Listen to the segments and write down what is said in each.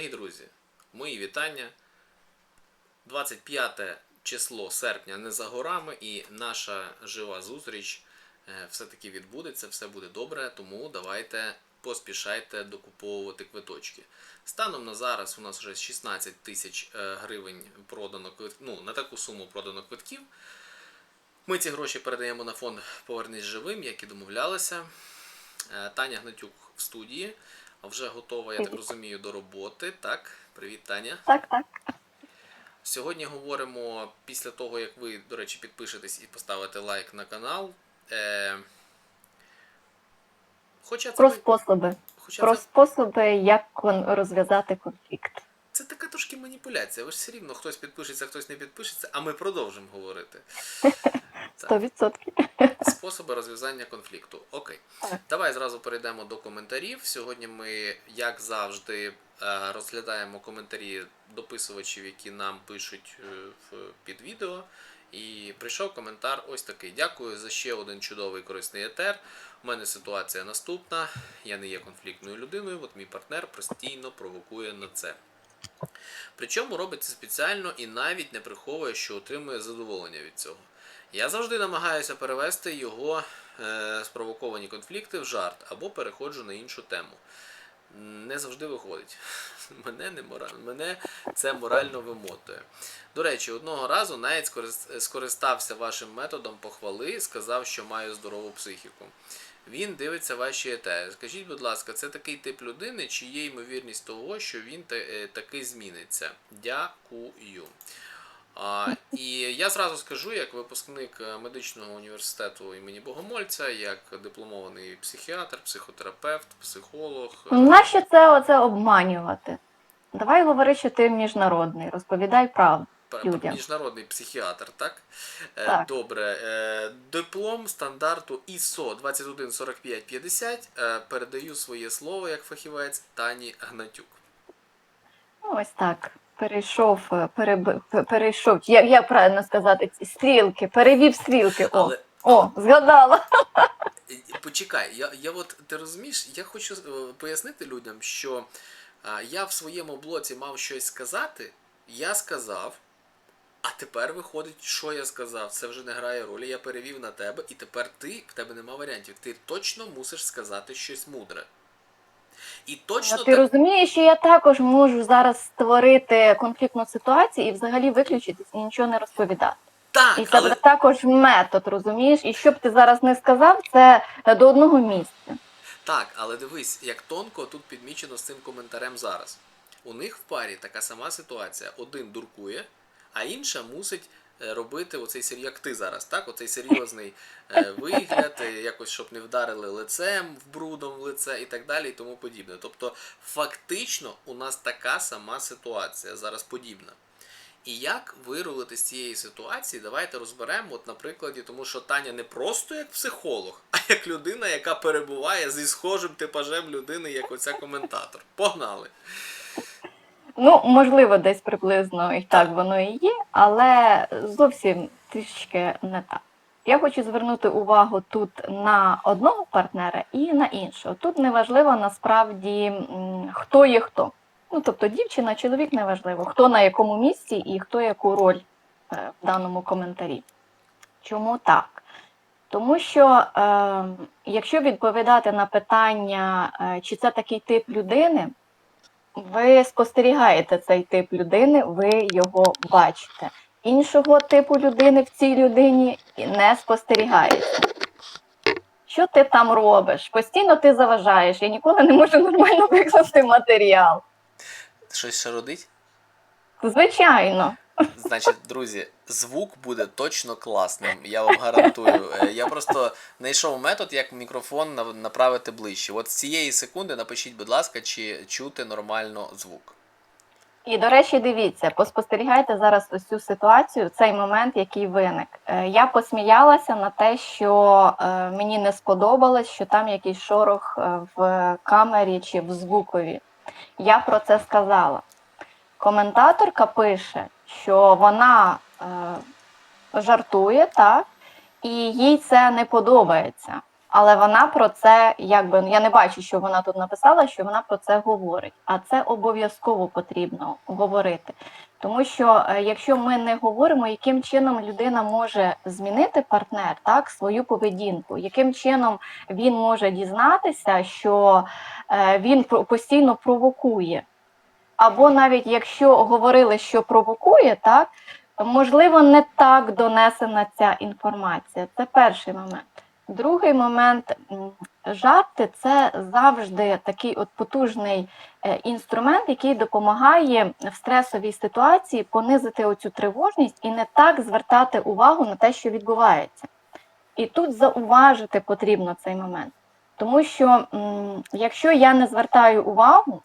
Дорогі друзі, мої вітання. 25 число серпня не за горами, і наша жива зустріч е, все-таки відбудеться, все буде добре, тому давайте поспішайте докуповувати квиточки. Станом на зараз у нас вже 16 тисяч е, гривень продано ну, на таку суму продано квитків. Ми ці гроші передаємо на фонд Повернись живим, як і домовлялися. Е, Таня Гнатюк в студії. Вже готова, я так розумію, до роботи. Так, привіт, Таня. Так, так. Сьогодні говоримо після того, як ви, до речі, підпишетесь і поставите лайк на канал. Е... Хоча це, Про способи. хоча Про це, способи, як розв'язати конфлікт. це така трошки маніпуляція. Ви ж все рівно хтось підпишеться, хтось не підпишеться, а ми продовжимо говорити. Сто відсотків. Способи розв'язання конфлікту. Окей. Давай зразу перейдемо до коментарів. Сьогодні ми, як завжди, е, розглядаємо коментарі дописувачів, які нам пишуть е, під відео. І прийшов коментар ось такий. Дякую за ще один чудовий корисний етер. У мене ситуація наступна. Я не є конфліктною людиною, от мій партнер постійно провокує на це. Причому робить це спеціально і навіть не приховує, що отримує задоволення від цього. Я завжди намагаюся перевести його е, спровоковані конфлікти в жарт або переходжу на іншу тему. Не завжди виходить. Мене, не мора... Мене це морально вимотує. До речі, одного разу навіть скористався вашим методом похвали, сказав, що маю здорову психіку. Він дивиться ваші етери. Скажіть, будь ласка, це такий тип людини, чи є ймовірність того, що він е, таки зміниться? Дякую. І я зразу скажу, як випускник е, медичного університету імені Богомольця, як дипломований психіатр, психотерапевт, психолог. е, Нащо це оце обманювати? Давай говори, що ти міжнародний, розповідай правду. Людям. Міжнародний психіатр, так? Е, Так. Добре. Диплом стандарту ISO 214550. Е, Передаю своє слово як фахівець Тані Гнатюк. Ось так. Перейшов, е, переб... перейшов, як, як правильно сказати, стрілки, перевів стрілки. О, Але о, згадала. Е, Почекай, я, я от ти розумієш, я хочу е, пояснити людям, що а, я в своєму блоці мав щось сказати, я сказав, а тепер виходить, що я сказав. Це вже не грає ролі. Я перевів на тебе, і тепер ти, в тебе нема варіантів. Ти точно мусиш сказати щось мудре. І точно ти розумієш, що я також можу зараз створити конфліктну ситуацію і взагалі виключитись і нічого не розповідати. так, І це але також метод, розумієш? І що б ти зараз не сказав, це до одного місця. Так, але дивись, як тонко тут підмічено з цим коментарем зараз. У них в парі така сама ситуація. Один дуркує, а інша мусить робити оцей сер- як ти зараз, так? Оцей серйозний е, вигляд, е, якось щоб не вдарили лицем в брудом в лице і так далі, і тому подібне. Тобто, фактично, у нас така сама ситуація зараз подібна. І як вирулити з цієї ситуації, давайте розберемо, от на прикладі, тому що Таня не просто як психолог, а як людина, яка перебуває зі схожим типажем людини, як оця коментатор. Погнали! Ну, можливо, десь приблизно і так воно і є, але зовсім трішки не так. Я хочу звернути увагу тут на одного партнера і на іншого. Тут неважливо насправді хто є хто. Ну, тобто дівчина, чоловік неважливо, хто на якому місці і хто яку роль е, в даному коментарі. Чому так? Тому що е, якщо відповідати на питання, е, чи це такий тип людини, ви спостерігаєте цей тип людини, ви його бачите. Іншого типу людини в цій людині не спостерігається. Що ти там робиш? Постійно ти заважаєш. Я ніколи не можу нормально викласти матеріал. Щось ще родить? Звичайно. Значить, друзі, звук буде точно класним, я вам гарантую. Е, Я просто знайшов метод, як мікрофон направити ближче. От з цієї секунди напишіть, будь ласка, чи чути нормально звук. І, до речі, дивіться, поспостерігайте зараз ось цю ситуацію, цей момент, який виник. Е, Я посміялася на те, що е, мені не сподобалось, що там якийсь шорох в камері чи в звукові. Я про це сказала. Коментаторка пише, що вона е, жартує, так, і їй це не подобається. Але вона про це, якби я не бачу, що вона тут написала, що вона про це говорить. А це обов'язково потрібно говорити. Тому що е, якщо ми не говоримо, яким чином людина може змінити партнер, так, свою поведінку, яким чином він може дізнатися, що е, він постійно провокує. Або навіть якщо говорили, що провокує, так, можливо, не так донесена ця інформація. Це перший момент. Другий момент жарти це завжди такий от потужний е, інструмент, який допомагає в стресовій ситуації понизити оцю тривожність і не так звертати увагу на те, що відбувається. І тут зауважити потрібно цей момент. Тому що якщо я не звертаю увагу,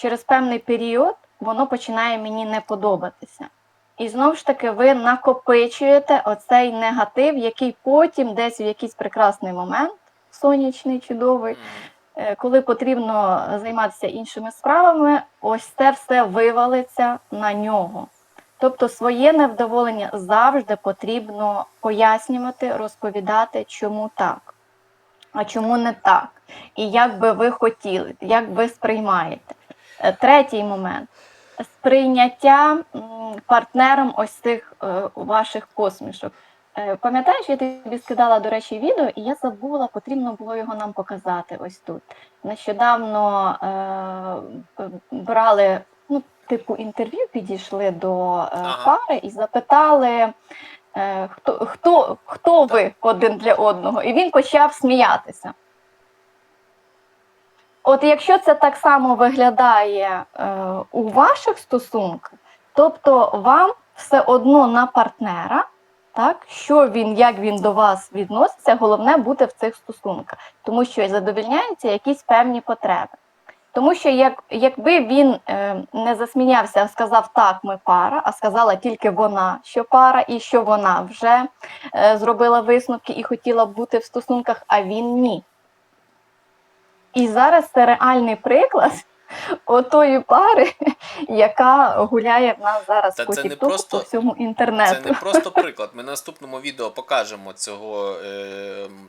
через певний період воно починає мені не подобатися. І знову ж таки, ви накопичуєте оцей негатив, який потім, десь в якийсь прекрасний момент, сонячний, чудовий, е, коли потрібно займатися іншими справами, ось це все вивалиться на нього. Тобто своє невдоволення завжди потрібно пояснювати, розповідати, чому так, а чому не так, і як би ви хотіли, як ви сприймаєте. Е, Третій момент сприйняття партнером ось цих е, ваших посмішок. Е, Пам'ятаєш, я тобі скидала, до речі, відео, і я забула, потрібно було його нам показати ось тут. Нещодавно е, брали, ну, типу, інтерв'ю, підійшли до е, пари і запитали, е, хто, хто, хто ви один для одного. І він почав сміятися. От якщо це так само виглядає е, у ваших стосунках, тобто вам все одно на партнера, так, що він, як він до вас відноситься, головне бути в цих стосунках, тому що задовільняються якісь певні потреби. Тому що як, якби він е, не засміявся, а сказав так, ми пара, а сказала тільки вона, що пара, і що вона вже е, зробила висновки і хотіла б бути в стосунках, а він ні. І зараз це реальний приклад отої пари, яка гуляє в нас зараз Та по це не тіктоку, просто- по всьому Це не просто приклад. Ми на наступному відео покажемо цього. Е, м,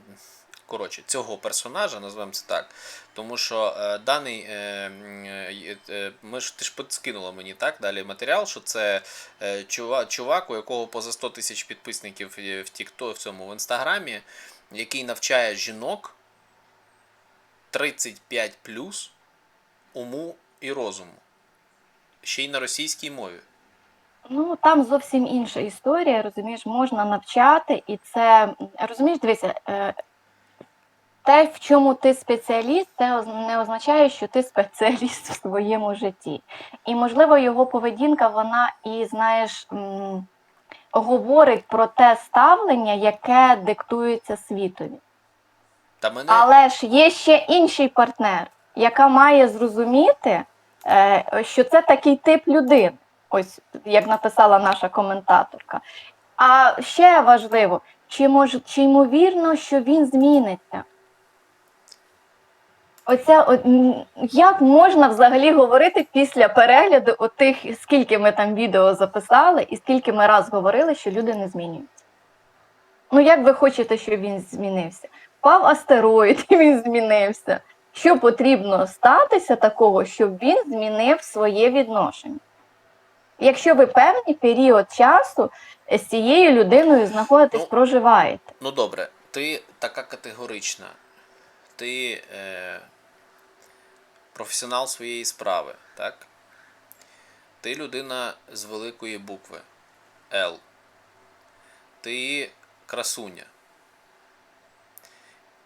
Коротше, цього персонажа, назвемо це так. Тому що е, даний е, м, е, е, ми ж ти ж підскинула мені так далі матеріал, що це е, чувак, чувак, у якого поза 100 тисяч підписників є в TikTok, в цьому в інстаграмі, який навчає жінок 35 уму і розуму. Ще й на російській мові. Ну там зовсім інша історія, розумієш, можна навчати, і це розумієш, дивися, е, те, в чому ти спеціаліст, це не означає, що ти спеціаліст в своєму житті. І можливо, його поведінка, вона і знаєш. Говорить про те ставлення, яке диктується світові. Та мене Але ж є ще інший партнер, яка має зрозуміти, е, що це такий тип людини, ось як написала наша коментаторка. А ще важливо, чи мож, чи ймовірно, що він зміниться? Оця, от, як можна взагалі говорити після перегляду отих, скільки ми там відео записали, і скільки ми раз говорили, що люди не змінюються? Ну, як ви хочете, щоб він змінився? Впав астероїд, і він змінився. Що потрібно статися такого, щоб він змінив своє відношення? Якщо ви певний період часу з цією людиною знаходитесь, Ну, проживаєте. Ну добре, ти така категорична. Ти е, професіонал своєї справи, так? Ти людина з великої букви Л. Ти красуня.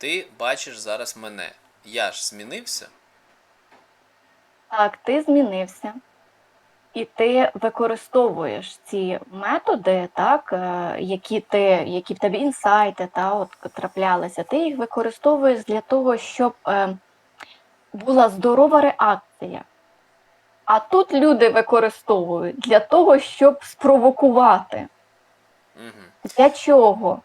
Ти бачиш зараз мене. Я ж змінився. Так, ти змінився, і ти використовуєш ці методи, так, е, які, ти, які в тебе інсайти та, от, траплялися, ти їх використовуєш для того, щоб е, була здорова реакція. А тут люди використовують для того, щоб спровокувати. Угу. Для чого?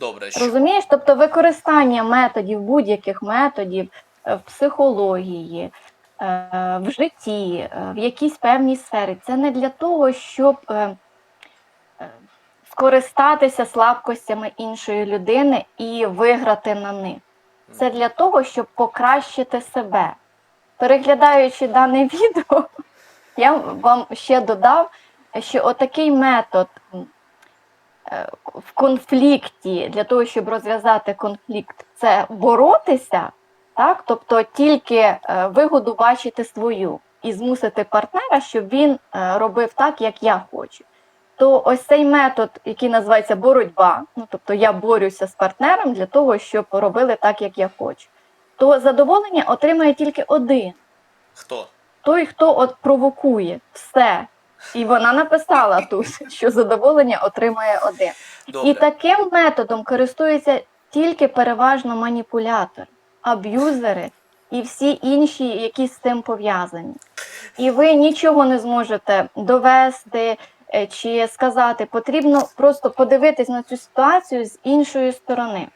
Добре, що? Розумієш? Тобто використання методів, будь-яких методів е, в психології, е, в житті, е, в якійсь певній сфері, це не для того, щоб скористатися слабкостями іншої людини і виграти на них. це для того, щоб покращити себе. Переглядаючи дане відео, я вам ще додав, що отакий метод в конфлікті для того, щоб розв'язати конфлікт, це боротися, так? тобто тільки е, вигоду бачити свою і змусити партнера, щоб він е, робив так, як я хочу. То ось цей метод, який називається боротьба, ну тобто я борюся з партнером для того, щоб робили так, як я хочу, то задоволення отримає тільки один Хто? той, хто от провокує все. І вона написала тут, що задоволення отримає один. Добре. І таким методом користуються тільки переважно маніпулятори, аб'юзери і всі інші, які з цим пов'язані. І ви нічого не зможете довести е, чи сказати. Потрібно просто подивитись на цю ситуацію з іншої сторони.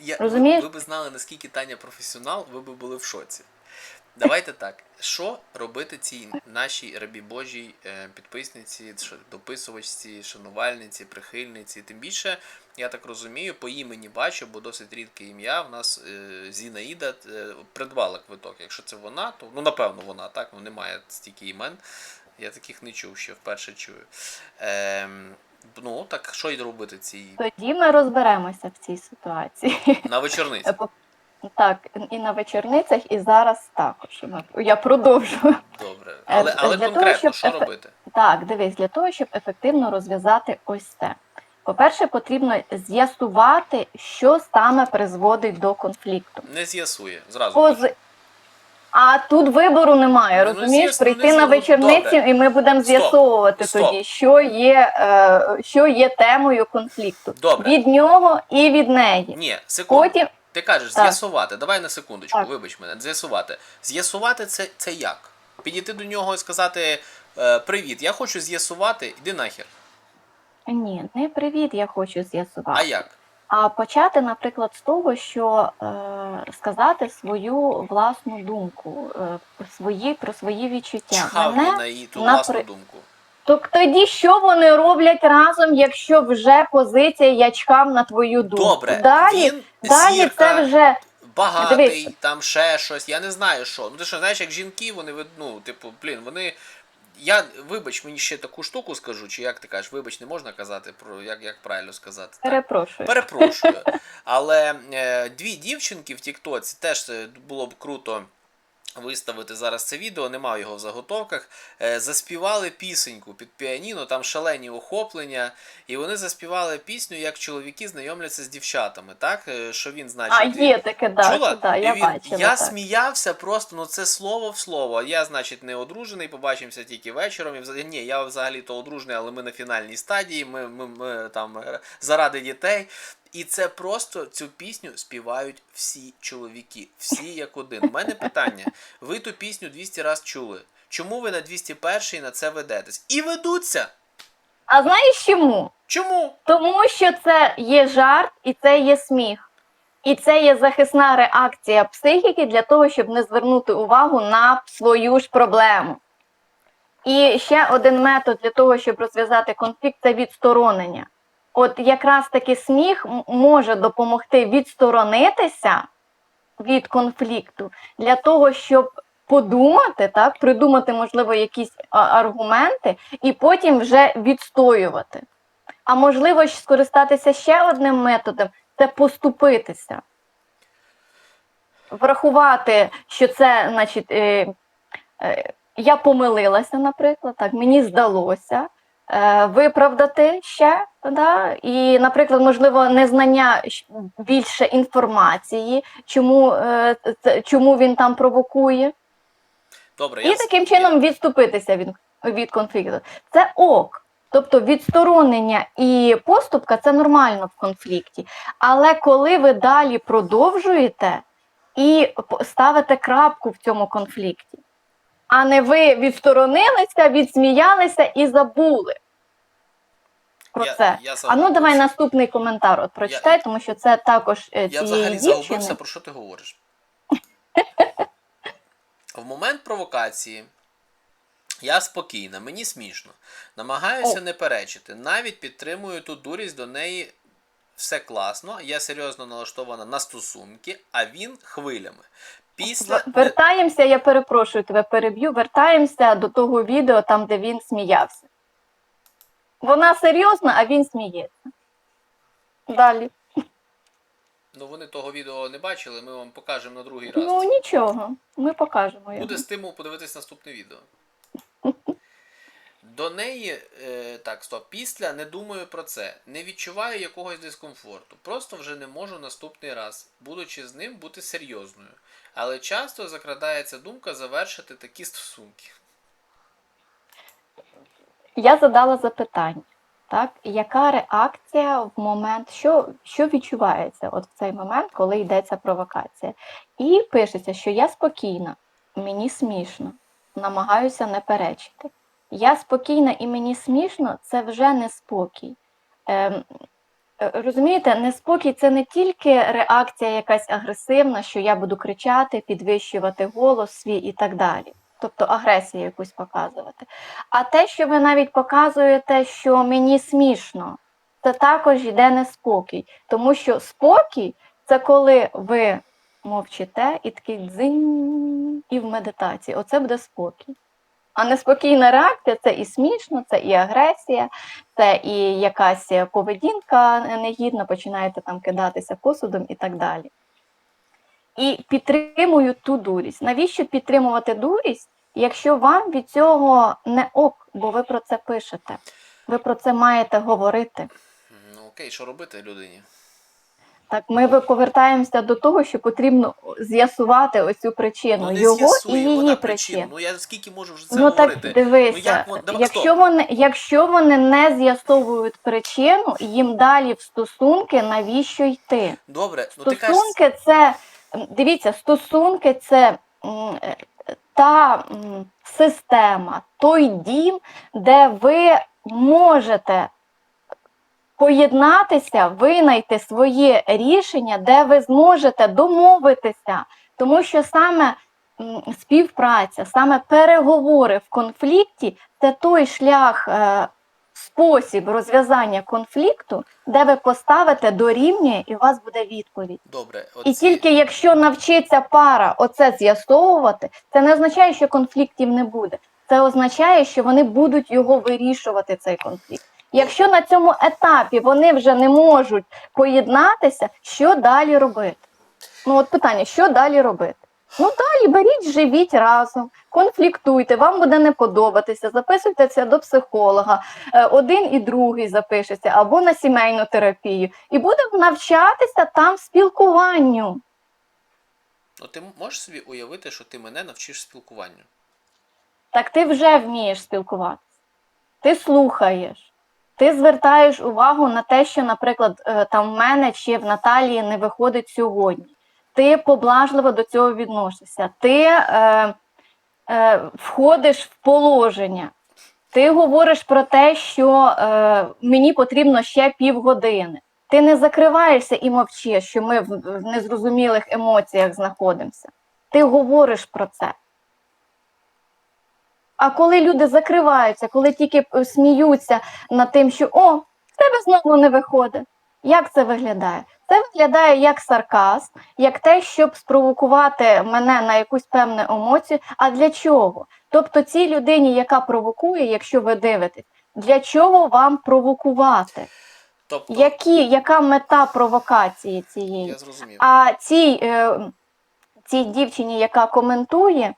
Я, Розумієш? Ви, ви б знали, наскільки Таня професіонал, ви б були в шоці. Давайте так. Що робити цій нашій рабі Божій е, підписниці, дописувачці, шанувальниці, прихильниці? Тим більше, я так розумію, по імені бачу, бо досить рідке ім'я. В нас е, Зінаїда е, придбала квиток. Якщо це вона, то ну напевно вона, так? Ну, немає стільки імен. Я таких не чув, ще вперше чую. Ем, ну, так що й робити цій Тоді ми розберемося в цій ситуації. на вечорниці? Так, і на вечорницях, і зараз також. Я продовжую. Добре. Але, але для того, конкретно, щоб що робити? Так, дивись, для того, щоб ефективно розв'язати ось це. По-перше, потрібно з'ясувати, що саме призводить до конфлікту. Не з'ясує. Зразу. Поз... А тут вибору немає, Ну, розумієш? Прийти не на вечорницю, Добре. і ми будемо з'ясовувати Стоп. тоді, що є, е, що є темою конфлікту. Добре. Від нього і від неї. Ні, секунду. Потім Ти кажеш, Так. з'ясувати. Давай на секундочку, Так. вибач мене, з'ясувати. З'ясувати це, це як? Підійти до нього і сказати: е, Привіт, я хочу з'ясувати, іди нахер. ні, не привіт, я хочу з'ясувати. А як? А почати, наприклад, з того, що е, сказати свою власну думку, е, свої, про свої відчуття. Чхав Мене на її ту напри- власну думку. То тоді що вони роблять разом, якщо вже позиція я чхав на твою думку? Добре, далі, він далі зірка, це вже багатий, Дивись. там ще щось, я не знаю що. Ну ти що, знаєш, як жінки, вони ну, типу, блін, вони. Я, вибач, мені ще таку штуку скажу, чи як ти кажеш, вибач, не можна казати про як, як правильно сказати. Так. перепрошую. Перепрошую. Але е, дві дівчинки в Тіктоці теж е, було б круто. Виставити зараз це відео, немає його в заготовках. Е, заспівали пісеньку під піаніно, там шалені охоплення, і вони заспівали пісню, як чоловіки знайомляться з дівчатами. Так, Е, що він значить. А є таке, да, Чула? да, я він, бачила. я так. сміявся просто, ну це слово в слово. Я, значить, не одружений, побачимося тільки вечором. І взагалі, ні, я взагалі то одружений, але ми на фінальній стадії, ми, ми, ми там е, заради дітей. І це просто цю пісню співають всі чоловіки, всі як один. У мене питання: ви ту пісню 200 разів чули. Чому ви на 201 на це ведетесь? І ведуться. А знаєш чому? Чому? Тому що це є жарт і це є сміх. І це є захисна реакція психіки для того, щоб не звернути увагу на свою ж проблему. І ще один метод для того, щоб розв'язати конфлікт, це відсторонення. От якраз таки сміх може допомогти відсторонитися від конфлікту для того, щоб подумати, так, придумати, можливо, якісь аргументи, і потім вже відстоювати. А можливо, скористатися ще одним методом це поступитися. Врахувати, що це, значить, е, е, я помилилася, наприклад, так, мені здалося. Е, виправдати ще, да? і, наприклад, можливо, незнання більше інформації, чому, е, чому він там провокує, Добре, і я таким чином відступитися від, від конфлікту. Це ок. Тобто відсторонення і поступка це нормально в конфлікті. Але коли ви далі продовжуєте і ставите крапку в цьому конфлікті, а не ви відсторонилися, відсміялися і забули про Я- це. я а ну давай наступний коментар от прочитай, тому що це також е, Я цієї взагалі дівчини. загубився, про що ти говориш? В момент провокації я спокійна, мені смішно. Намагаюся О. не перечити. Навіть підтримую ту дурість до неї все класно, я серйозно налаштована на стосунки, а він хвилями. Після Вертаємося, я перепрошую тебе, переб'ю. Вертаємося до того відео, там, де він сміявся. Вона серйозна, а він сміється. Далі. ну вони того відео не бачили, ми вам покажемо на другий раз. Ну нічого, ми покажемо. Буде стимул подивитись наступне відео. До неї, е, так, стоп, після не думаю про це. Не відчуваю якогось дискомфорту. Просто вже не можу наступний раз, будучи з ним, бути серйозною. Але часто закрадається думка завершити такі стосунки. Я задала запитання, так? Яка реакція в момент, що, що відчувається от в цей момент, коли йдеться провокація? І пишеться, що я спокійна, мені смішно, намагаюся не перечити. Я спокійна і мені смішно це вже не спокій. Ем, е, розумієте, неспокій це не тільки реакція якась агресивна, що я буду кричати, підвищувати голос свій і так далі. Тобто агресію якусь показувати. А те, що ви навіть показуєте, що мені смішно, це також йде неспокій. Тому що спокій це коли ви мовчите і такий дзинь, і в медитації. Оце буде спокій. А неспокійна реакція це і смішно, це і агресія, це і якась поведінка негідна, починаєте там кидатися посудом і так далі. І підтримую ту дурість. Навіщо підтримувати дурість, якщо вам від цього не ок, бо ви про це пишете? Ви про це маєте говорити. Ну окей, що робити людині? Так, ми повертаємося до того, що потрібно з'ясувати оцю причину, Ну не його і її вона причину. Ну я скільки можу вже це Ну так говорити. дивися, Ну, як давай, якщо стоп. вони, якщо вони не з'ясовують причину, їм далі в стосунки навіщо йти? Добре, ну ти кажеш. Стосунки це дивіться, стосунки це м, е, та м, система, той дім, де ви можете поєднатися, винайти своє рішення, де ви зможете домовитися, тому що саме співпраця, саме переговори в конфлікті це той шлях. е, Спосіб розв'язання конфлікту, де ви поставите дорівнює, і у вас буде відповідь. Добре, І оці- тільки якщо навчиться пара оце з'ясовувати, це не означає, що конфліктів не буде. Це означає, що вони будуть його вирішувати, цей конфлікт. Якщо на цьому етапі вони вже не можуть поєднатися, що далі робити? Ну от питання: що далі робити? Ну далі беріть, живіть разом, конфліктуйте, вам буде не подобатися, записуйтеся до психолога, е, один і другий запишеться, або на сімейну терапію, і будемо навчатися там спілкуванню. Ну ти можеш собі уявити, що ти мене навчиш спілкуванню? Так ти вже вмієш спілкуватися. Ти слухаєш, ти звертаєш увагу на те, що, наприклад, е, там в мене чи в Наталії не виходить сьогодні. Ти поблажливо до цього відносишся, ти е, е, входиш в положення, ти говориш про те, що е, мені потрібно ще півгодини. Ти не закриваєшся і мовчиш, що ми в, в незрозумілих емоціях знаходимося. Ти говориш про це. А коли люди закриваються, коли тільки е, сміються над тим, що о, в тебе знову не виходить. Як це виглядає? Це виглядає як сарказм, як те, щоб спровокувати мене на якусь певну емоцію. А для чого? Тобто цій людині, яка провокує, якщо ви дивитесь, для чого вам провокувати? Тобто, Які, яка мета провокації цієї? я зрозумів. А цій, е, цій дівчині, яка коментує,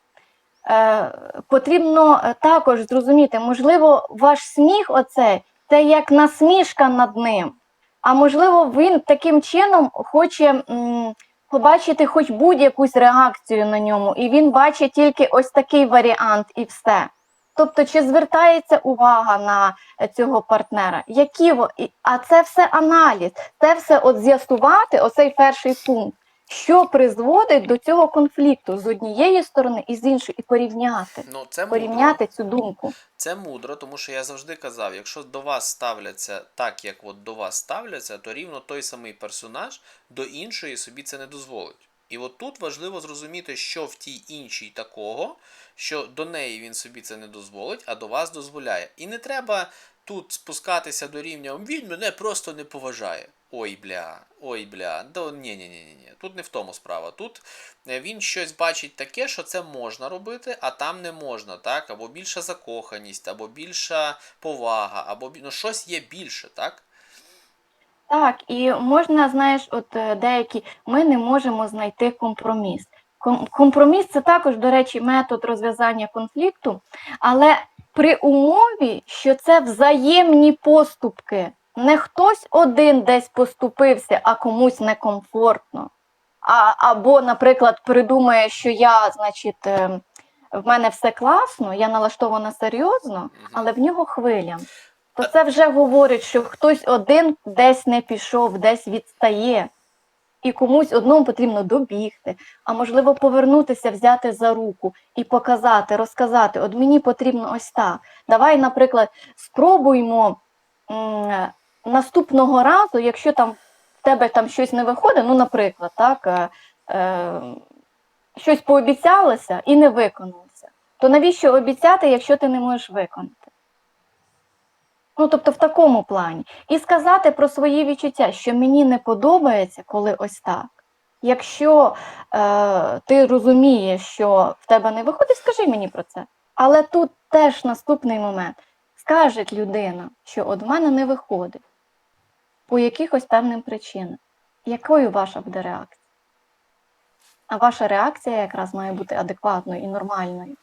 потрібно е, також зрозуміти, можливо, ваш сміх оцей це як насмішка над ним. А можливо, він таким чином хоче м, побачити хоч будь-якусь реакцію на ньому, і він бачить тільки ось такий варіант і все. Тобто, чи звертається увага на е, цього партнера? Які а це все аналіз, це все от з'ясувати, оцей перший пункт, що призводить до цього конфлікту з однієї сторони і з іншої, і порівняти, Ну, це мудро. цю думку. Це мудро, тому що я завжди казав, якщо до вас ставляться так, як от до вас ставляться, то рівно той самий персонаж до іншої собі це не дозволить. І от тут важливо зрозуміти, що в тій іншій такого, що до неї він собі це не дозволить, а до вас дозволяє. І не треба тут спускатися до рівня він мене просто не поважає. Ой бля, ой бля, да ні, ні, ні, ні. Тут не в тому справа. Тут е, він щось бачить таке, що це можна робити, а там не можна, так? Або більша закоханість, або більша повага, або ну, щось є більше, так? Так, і можна, знаєш, от е, деякі ми не можемо знайти компроміс. Компроміс це також, до речі, метод розв'язання конфлікту, але при умові, що це взаємні поступки. Не хтось один десь поступився, а комусь некомфортно. А, або, наприклад, придумає, що я, значить, е, в мене все класно, я налаштована серйозно, але в нього хвиля. То це вже говорить, що хтось один десь не пішов, десь відстає, і комусь одному потрібно добігти, а можливо повернутися, взяти за руку і показати, розказати: от мені потрібно ось так. Давай, наприклад, спробуймо наступного разу, якщо там в тебе там щось не виходить, ну, наприклад, так, е, е, щось пообіцялося і не виконалося, то навіщо обіцяти, якщо ти не можеш виконати? Ну, тобто в такому плані. І сказати про свої відчуття, що мені не подобається, коли ось так. Якщо е, ти розумієш, що в тебе не виходить, скажи мені про це. Але тут теж наступний момент. Скаже людина, що от в мене не виходить по якихось певним причинам. Якою ваша буде реакція? А ваша реакція якраз має бути адекватною і нормальною.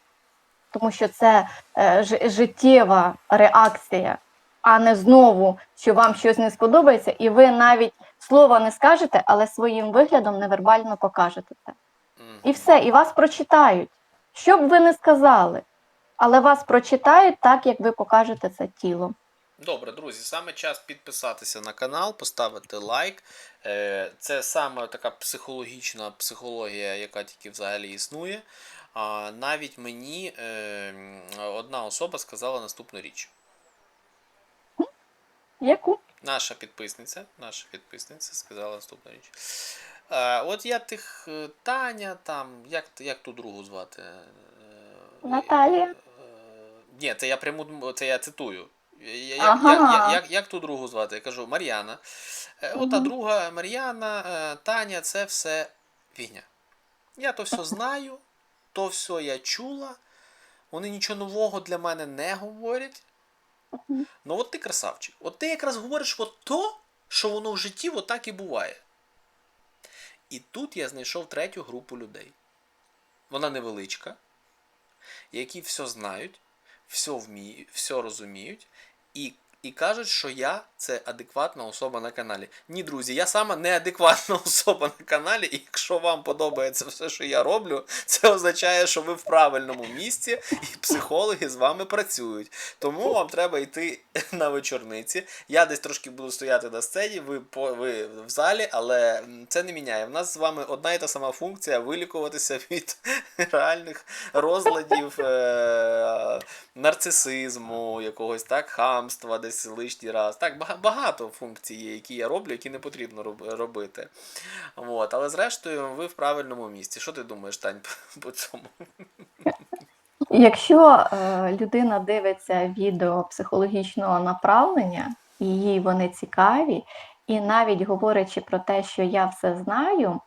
Тому що це е, ж- життєва реакція, а не знову, що вам щось не сподобається, і ви навіть слова не скажете, але своїм виглядом невербально покажете це. І все, і вас прочитають. Що б ви не сказали, але вас прочитають так, як ви покажете це тілом. Добре, друзі, саме час підписатися на канал, поставити лайк. Е, Це саме така психологічна психологія, яка тільки взагалі існує. Навіть мені е, одна особа сказала наступну річ. Яку? Наша підписниця, наша підписниця сказала наступну річ. Е, От я тих Таня, там, як, як ту другу звати? Наталія. Ні, це я пряму, це я цитую. Я- Як, Ага. як, як, як, як ту другу звати? Я кажу Мар'яна. Е, Ота Мгм. друга Мар'яна, е, Таня, це все фігня. Я то все знаю, то все я чула. Вони нічого нового для мене не говорять. Ну от ти красавчик. От ти якраз говориш от то, що воно в житті отак і буває. І тут я знайшов третю групу людей. Вона невеличка, які все знають, все вміють, все розуміють, і, і кажуть, що я це адекватна особа на каналі. Ні, друзі, я сама неадекватна особа на каналі, і якщо вам подобається все, що я роблю, це означає, що ви в правильному місці і психологи з вами працюють. Тому вам треба йти на вечорниці. Я десь трошки буду стояти на сцені, ви, по, ви в залі, але це не міняє. В нас з вами одна і та сама функція вилікуватися від реальних розладів е- нарцисизму, якогось так, хамства десь лишній раз. Так, багато функцій є, які я роблю, які не потрібно робити. От, але зрештою, ви в правильному місці. Що ти думаєш, Тань, по цьому? Якщо е, людина дивиться відео психологічного направлення, і їй вони цікаві, і навіть говорячи про те, що я все знаю,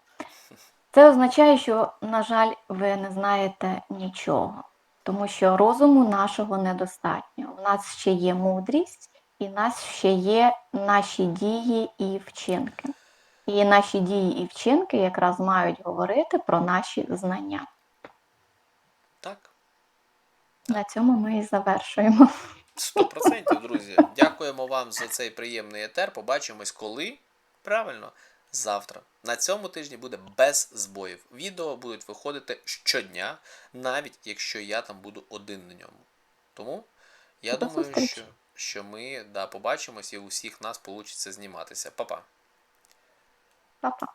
це означає, що, на жаль, ви не знаєте нічого, тому що розуму нашого недостатньо. У нас ще є мудрість, і в нас ще є наші дії і вчинки. І наші дії і вчинки якраз мають говорити про наші знання. Так? На цьому ми і завершуємо. Сто процентів, друзі. Дякуємо вам за цей приємний етер. Побачимось коли? Правильно, завтра. На цьому тижні буде без збоїв. Відео будуть виходити щодня, навіть якщо я там буду один на ньому. Тому я До думаю, що, що ми да, побачимось і у всіх нас вийде зніматися. Па-па. Па-па.